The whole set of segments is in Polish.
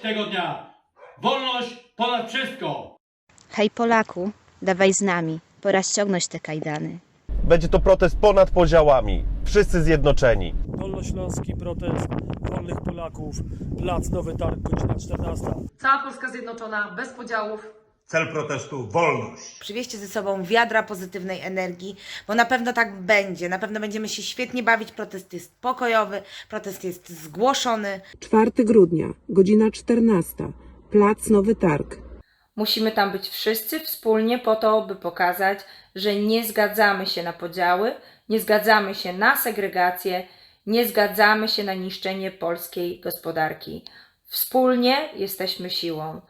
tego dnia. Wolność ponad wszystko. Hej Polaku, dawaj z nami, pora ściągnąć te kajdany. Będzie to protest ponad podziałami. Wszyscy zjednoczeni. Dolnośląski protest wolnych Polaków, plac Nowy Targ, godzina 14. Cała Polska zjednoczona, bez podziałów. Cel protestu wolność. Przywieźcie ze sobą wiadra pozytywnej energii, bo na pewno tak będzie. Na pewno będziemy się świetnie bawić. Protest jest pokojowy, protest jest zgłoszony. 4 grudnia, godzina 14. Plac Nowy Targ. Musimy tam być wszyscy wspólnie po to, by pokazać, że nie zgadzamy się na podziały, nie zgadzamy się na segregację, nie zgadzamy się na niszczenie polskiej gospodarki. Wspólnie jesteśmy siłą.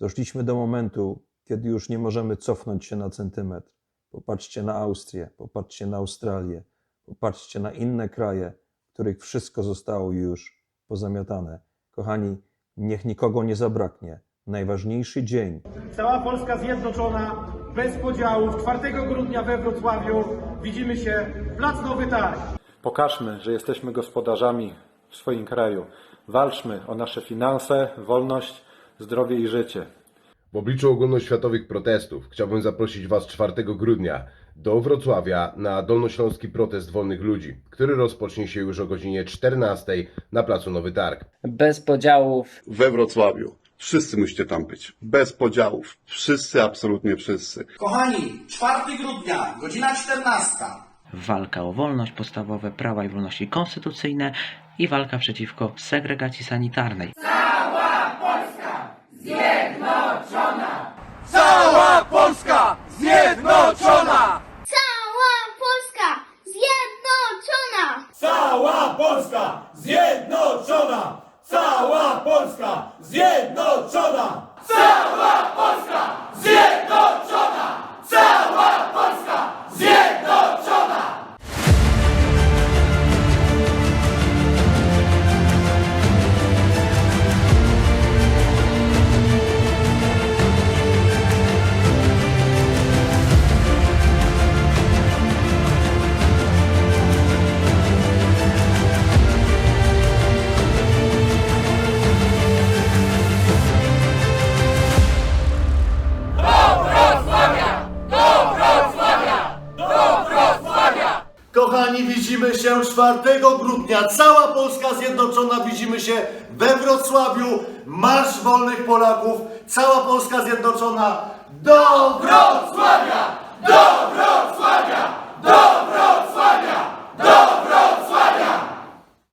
Doszliśmy do momentu, kiedy już nie możemy cofnąć się na centymetr. Popatrzcie na Austrię, popatrzcie na Australię, popatrzcie na inne kraje, w których wszystko zostało już pozamiatane. Kochani, niech nikogo nie zabraknie. Najważniejszy dzień Cała Polska zjednoczona, bez podziałów. 4 grudnia we Wrocławiu widzimy się Plac Nowy Targ. Pokażmy, że jesteśmy gospodarzami w swoim kraju. Walczmy o nasze finanse, wolność, zdrowie i życie. W obliczu ogólnoświatowych protestów chciałbym zaprosić Was 4 grudnia do Wrocławia na Dolnośląski Protest Wolnych Ludzi, który rozpocznie się już o godzinie 14 na Placu Nowy Targ. Bez podziałów. We Wrocławiu. Wszyscy musicie tam być. Bez podziałów. Wszyscy, absolutnie wszyscy. Kochani, 4 grudnia, godzina 14. Walka o wolność, podstawowe prawa i wolności konstytucyjne i walka przeciwko segregacji sanitarnej. Cała Polska zjednoczona! Cała Polska zjednoczona! Cała Polska zjednoczona! Cała Polska Widzimy się 4 grudnia. Cała Polska Zjednoczona widzimy się we Wrocławiu. Marsz Wolnych Polaków. Cała Polska Zjednoczona do Wrocławia! Do Wrocławia! Do Wrocławia! Do Wrocławia! Do Wrocławia!